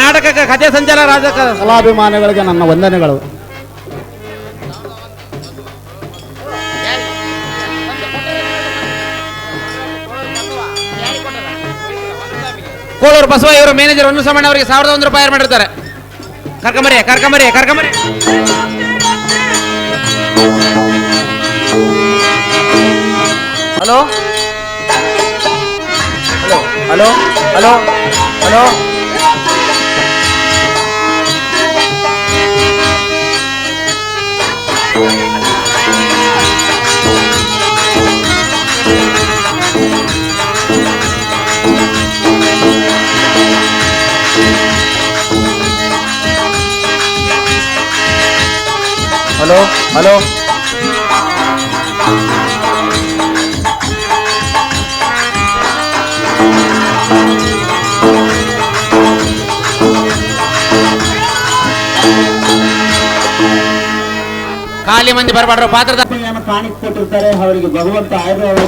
ನಾಟಕಕ್ಕೆ ಕಥೆ ಸಂಚಾರ ರಾಜಕ ಕಲಾಭಿಮಾನಿಗಳಿಗೆ ನನ್ನ ವಂದನೆಗಳು. ಕೋಳೂರು ಬಸವ ಇವರು ಮ್ಯಾನೇಜರ್ ಒಂದು ಸಮಣ್ಣ ಅವರಿಗೆ ಸಾವಿರದ ಒಂದು ರೂಪಾಯಿ ಮಾಡಿರ್ತಾರೆ. ಕರ್ಕಂಬರಿ ಕರ್ಕಂಬರಿ ಕರ್ಕಂಬರಿ hello hello? Hello? Hello? Hello? Hello hello ಖಾಲಿ ಮಂದಿ ಬರಬಾರ್ದು ಪಾತ್ರದ ಟಾನಿಕ್ ಕೊಟ್ಟಿರ್ತಾರೆ ಅವರಿಗೆ ಭಗವಂತ ಆಯುರ್ವೇದ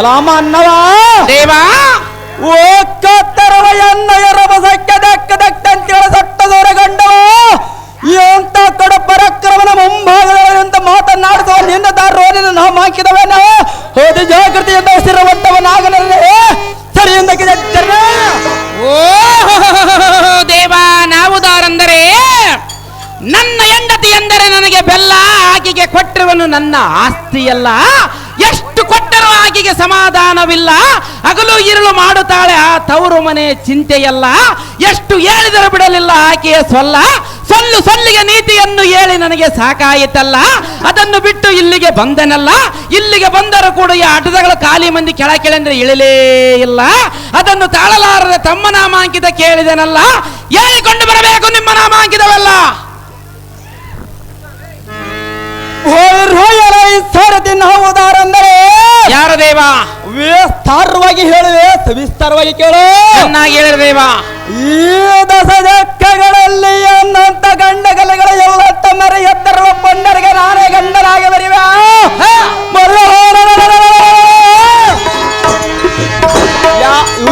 ಎಲ್ಲ ಅನ್ನವ ದೇವಾ? ಓ ಕತ್ತರವ ಎನ್ನಯ ರಭಸಕ್ಕೆ ದಕ್ಕ ದಕ್ಕಂತೇಳ ಸಟ್ಟದವರ ಗಂಡವ? ಎಂತ ಕಡ ಪರಾಕ್ರಮನ ಎಂತ ಮಾತನಾಡಿಸುವ ನಿನ್ನ ದಾರೋನಿನ ನಾವು ಹಾಕಿದವೇನ? ಹೋದ ಜಾಗೃತಿಯಿಂದ ಸ್ಥಿರವಂತವನಾಗಲೇ ಸರಿಯಿಂದ ಓ ದೇವಾ ನಾವು ದಾರಂದರೆ ನನ್ನ ಹೆಂಡತಿ ಎಂದರೆ ನನಗೆ ಬೆಲ್ಲ ಆಕೆಗೆ ಕೊಟ್ಟಿರುವನು ನನ್ನ ಆಸ್ತಿಯಲ್ಲ? ಆಕೆಗೆ ಸಮಾಧಾನವಿಲ್ಲ? ಹಗಲು ಇರಲು ಮಾಡುತ್ತಾಳೆ, ಆ ತವರು ಮನೆ ಚಿಂತೆಯಲ್ಲ. ಎಷ್ಟು ಹೇಳಿದರೂ ಬಿಡಲಿಲ್ಲ ಆಕೆಯ ಸೊಲ್ಲ. ಸೊಲ್ಲು ಸೊಲ್ಲಿಗೆ ನೀತಿಯನ್ನು ಹೇಳಿ ನನಗೆ ಸಾಕಾಯಿತಲ್ಲ. ಅದನ್ನು ಬಿಟ್ಟು ಇಲ್ಲಿಗೆ ಬಂದನಲ್ಲ. ಇಲ್ಲಿಗೆ ಬಂದರೂ ಕೂಡ ಈ ಆಟದಗಳ ಖಾಲಿ ಮಂದಿ ಕೆಳ ಕೆಳಂದ್ರೆ ಇಳಲೇ ಇಲ್ಲ. ಅದನ್ನು ತಾಳಲಾರದ ತಮ್ಮ ನಾಮಾಂಕಿತ ಕೇಳಿದನಲ್ಲ. ಹೇಳಿಕೊಂಡು ಬರಬೇಕು ನಿಮ್ಮ ನಾಮಾಂಕಿತವಲ್ಲ. ಸರದಿ ನಾವು ಯಾರ ದೇವ? ವಿಸ್ತಾರವಾಗಿ ಹೇಳುವೆ ಸವಿಸ್ತಾರವಾಗಿ ಕೇಳು. ಚೆನ್ನಾಗಿ ಹೇಳಿದ ದೇವ. ಈ ದಶದಕ್ಕಗಳಲ್ಲಿ ಅನ್ನಂತ ಗಂಡಗಲೆಗಳ ಎಲ್ಲ ತಮ್ಮರ ಎತ್ತರುವ ಪಂಡರಿಗೆ ನಾನೇ ಗಂಡನಾಗಿ ಬರಿವೆ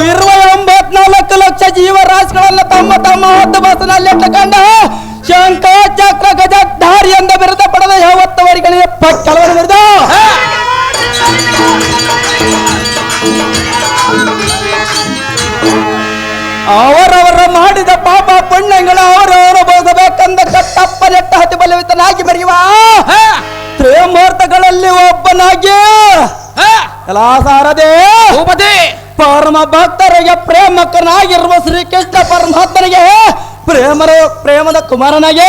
ಇರುವ ಎಂಬತ್ನಾಲ್ಕು ಲಕ್ಷ ಜೀವರಾಶಿಗಳನ್ನ ತಮ್ಮ ತಮ್ಮ ಹೊತ್ತು ಬಸ್ನಲ್ಲಿ ಇಟ್ಟುಕೊಂಡು ಶಂಕ ಚಕ್ರ ಗಜಧಾರಿ ಎಂದು ಬಿರುದ ಪಡೆದ ಬಿರುದ ಅವರವರ ಮಾಡಿದ ಪಾಪ ಪುಣ್ಯಗಳು ಅವರವರು ಬೋಗಬೇಕಂದ ಕಟ್ಟಪ್ಪ ನೆಟ್ಟ ಹತಿ ಬಲವಿತನಾಗಿ ಬರೆಯುವ ತ್ರೇಮೂರ್ತಗಳಲ್ಲಿ ಒಬ್ಬನಾಗಿ ಕಲಾಸಾರದೆ ಪರಮ ಭಕ್ತರಿಗೆ ಪ್ರೇಮಕನಾಗಿರುವ ಶ್ರೀಕೃಷ್ಣ ಪರಮಾತ್ಮನಿಗೆ ಪ್ರೇಮರ ಪ್ರೇಮದ ಕುಮಾರನಾಗೆ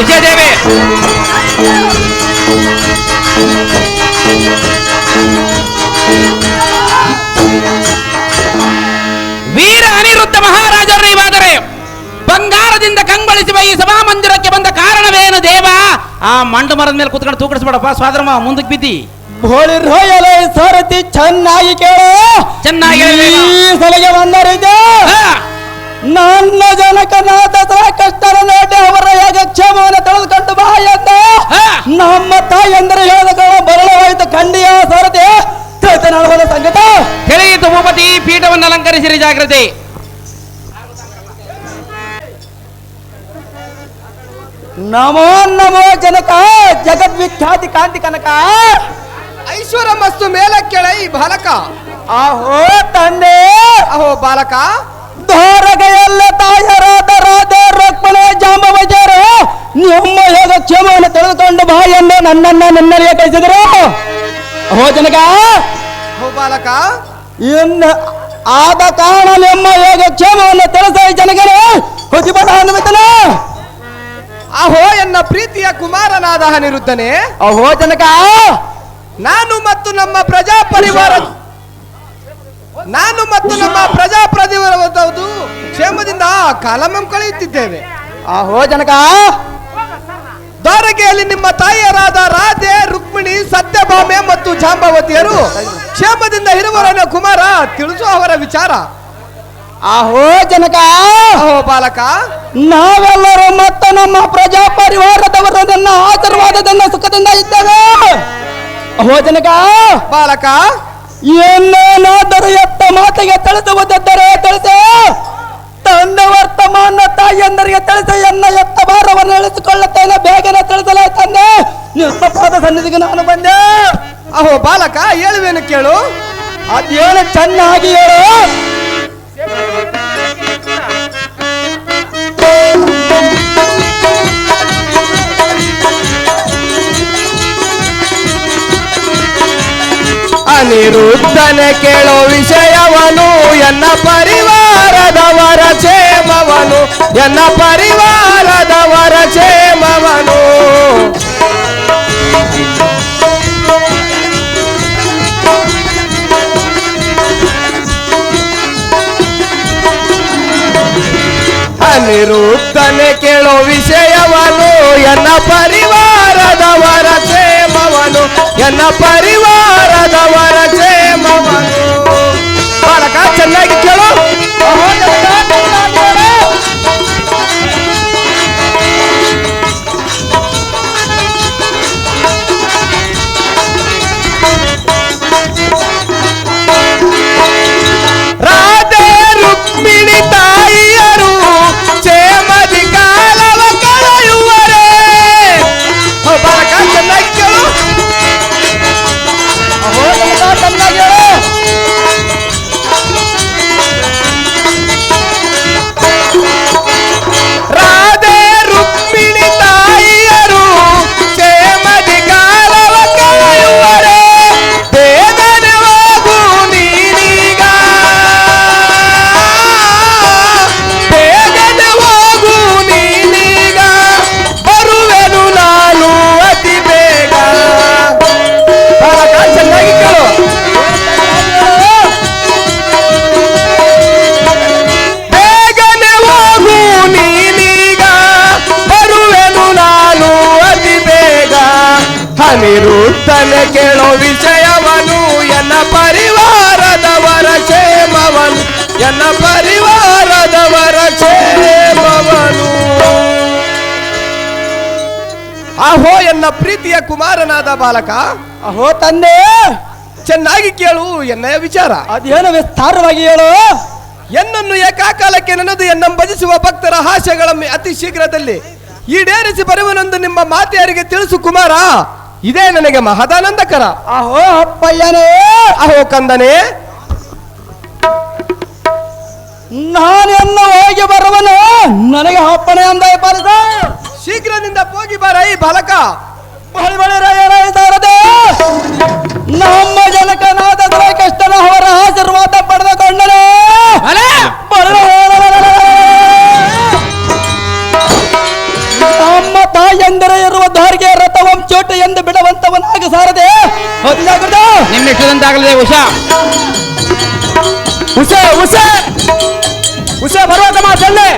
ಉಷಾ ವೀರ ಅನಿರುದ್ಧ ಮಹಾರಾಜರು ನೀವಾದರೆ ಬಂಗಾರದಿಂದ ಕಂಗೊಳಿಸುವ ಈ ಸಭಾ ಮಂದಿರಕ್ಕೆ ಬಂದ ಕಾರಣವೇನು ದೇವ? ಆ ಮಂಡು ಮರದ ಮೇಲೆ ಕುತ್ಕೊಂಡು ತೂಕಡಿಸ್ಬೇಡಪ್ಪ ಸ್ವಾದ್ರಮ ಮುಂದಕ್ಕೆ ಬಿದ್ದಿ. ಭೋಳಿ ರೋಯಲೆ ಸರತಿ ಚೆನ್ನಾಗಿ ಕೇಳೋ. ಚೆನ್ನಾಗಿ. ಈ ಸಲಿಗೆ ನನ್ನ ಜನಕನಾಥ ಕಷ್ಟರ ನೋಟಿ ಅವರ ಯೋಗಕ್ಷೇಮವನ್ನು ತಿಳಿದುಕೊಂಡು ಬಾ ಎಂದ. ನಮ್ಮ ತಾಯಂದರೆ ಹೇಳಿದ ಬರಳವಾಯಿತು ಖಂಡಿಯ ಸರತಿ ತಿಳಿತ ಸಂಗತ. ತಿಳಿಯಿತು ಭೂಪತಿ ಪೀಠವನ್ನು ಅಲಂಕರಿಸಿರಿ ಜಾಗ್ರತೆ ನಮೋ ನಮೋ ಜನಕ ಜಗದ್ವಿಖ್ಯಾತಿ ಕಾಂತಿ ಕನಕ ಐಶ್ವರ ಮಸ್ತು ಮೇಲಕ್ಕೆಳ ಈ ಬಾಲಕ. ಆಹೋ ತಂದೆ. ಅಹೋ ಬಾಲಕ. ದ್ವಾರಕೆಯಲ್ಲ ತಾಯರಾದ ರಾಧೆ ರುಕ್ಮಣೆ ಜಾಂಬವಜರು ನಿಮ್ಮ ಯೋಗ ಕ್ಷೇಮವನ್ನು ತಿಳಿದುಕೊಂಡು ಬಾ ಎಂದು ನನ್ನನ್ನ ನಿನ್ನಲ್ಲಿಗೆ ಕಳಿಸಿದರು. ಹೋ ಜನಕ! ಹೋ ಬಾಲಕ! ಇನ್ನು ಆದ ಕಾರಣ ನಿಮ್ಮ ಯೋಗ ಕ್ಷೇಮವನ್ನು ತಿಳಿಸ ಜನಗರು ಹುತಿಬಡ ಅನ್ವಿತನ ಅಹೋ ಎನ್ನ ಪ್ರೀತಿಯ ಕುಮಾರನಾದ ಅನಿರುದ್ಧನೆ ಅಹೋ ಜನಕ! ನಾನು ಮತ್ತು ನಮ್ಮ ಪ್ರಜಾ ಪರಿವಾರ ನಾನು ಮತ್ತು ನಮ್ಮ ಪ್ರಜಾ ಪರಿವಾರದ್ದು ಕ್ಷೇಮದಿಂದ ಕಾಲಮಂ ಕಳೆಯುತ್ತಿದ್ದೇವೆ. ಆಹೋ ಜನಕ! ದ್ವಾರಕೆಯಲ್ಲಿ ನಿಮ್ಮ ತಾಯಿಯರಾದ ರಾಧೆ ರುಕ್ಮಿಣಿ ಸತ್ಯಭಾಮೆ ಮತ್ತು ಜಾಂಬಾವತಿಯರು ಕ್ಷೇಮದಿಂದ ಇರುವರನ್ನ ಕುಮಾರ ತಿಳಿಸು ಅವರ ವಿಚಾರ. ಆಹೋ ಜನಕ! ಆಹೋ ಬಾಲಕ! ನಾವೆಲ್ಲರೂ ಮತ್ತು ನಮ್ಮ ಪ್ರಜಾ ಪರಿವಾರದವರು ಆಶೀರ್ವಾದದನ್ನ ಆಶೀರ್ವಾದದಿಂದ ಸುಖದಿಂದ ಇದ್ದೇವೆ. ಅಹೋ ಜನಕ! ಬಾಲಕ! ಏನೇನಾದರೂ ಎತ್ತ ಮಾತಿಗೆ ತಿಳಿಸುವುದಿದ್ದರೆ ತಿಳಿಸೆ. ತಂದೆ ವರ್ತಮಾನ ತಾಯಿಯಂದರಿಗೆ ತಿಳಿಸಿ, ಎನ್ನ ಎತ್ತ ಭಾರವನ್ನು ಇಳಿಸಿಕೊಳ್ಳುತ್ತೇನೆ, ಬೇಗನೆ ತಿಳಿಸಲೇ ತಂದೆ. ನಿಮ್ಮ ಪಾದ ಸನ್ನಿಧಿಗೆ ನಾನು ಬಂದೆ. ಅಹೋ ಬಾಲಕ, ಹೇಳುವೇನು ಕೇಳು? ಅದೇನು ಚೆನ್ನಾಗಿ ಹೇಳು. ಅನಿರುದ್ಧನೆ ಕೇಳೋ ವಿಷಯವನು, ಎನ್ನ ಪರಿವಾರದವರ ಕ್ಷೇಮವನು, ಎನ್ನ ಪರಿವಾರದವರ ಕ್ಷೇಮವನು. ಅನಿರುದ್ಧನೆ ಕೇಳೋ ವಿಷಯವನು, ಎನ್ನ ಪರಿವಾರದವರ ಕ್ಷೇಮವನು, ಎನ್ನ ಪರಿವಾರದವರ ಕ್ಷೇಮವನು ಬಾಲಕ ಅನಿರುತ್ತನೆ ಕೇಳೋ ವಿಷಯವನು ಎನ್ನ ಪರಿವಾರದವರ ಕ್ಷೇಮವನು ಎನ್ನ ಪರಿವಾರದವರ ಕ್ಷೇಮವನು. ಅಹೋ ಎನ್ನ ಪ್ರೀತಿಯ ಕುಮಾರನಾದ ಬಾಲಕ. ಅಹೋ ತಂದೆ. ಚೆನ್ನಾಗಿ ಕೇಳು ಎನ್ನ ವಿಚಾರ. ಅದೇನು ವಿಸ್ತಾರವಾಗಿ ಹೇಳು. ಎನ್ನನ್ನು ಏಕಾಕಾಲಕ್ಕೆ ನೆನೆದು ಎನ್ನ ಭಜಿಸುವ ಭಕ್ತರ ಹಾಸ್ಯಗಳ ಅತಿ ಶೀಘ್ರದಲ್ಲಿ ಈಡೇರಿಸಿ ಬರುವನೆಂದು ನಿಮ್ಮ ಮಾತೆಯರಿಗೆ ತಿಳಿಸು ಕುಮಾರ. ಇದೇ ನನಗೆ ಮಹದಾನಂದಕರ. ಅಹೋ ಅಪ್ಪಯ್ಯನೇ ಅಹೋ ಕಂದನೆ. ನಾನೆನ್ನ ಹೋಗಿ ಬರುವನು? ನನಗೆ ಅಪ್ಪಣೆ ಅಂದ ಬರದ ಶೀಘ್ರದಿಂದ ಹೋಗಿ ಬರ ಈ ಬಾಲಕ. ಬಳಿ ಬಳಿ ರಾಯರಾಯತಾರದೆ ನಮ್ಮ ಜನಕನಾದ ಕಷ್ಟನ ಅವರ ಆಶೀರ್ವಾದ ಪಡೆದುಕೊಂಡನು ತಾಯಂದಿರ ಇರುವ ದಾರಿಗೆ ರಥವಂ ಚೋಟ ಎಂದು ಬಿಡುವಂತವನಾಗ ಸಾರದೆ. ನಿಮ್ಮಿಟ್ಟದಂತಾಗಲಿದೆ ಉಷಾ. ಉಷಾ ಉಷೆ. ಉಷಾ ಬರುವಂತ ಮಾತನ್ನೇ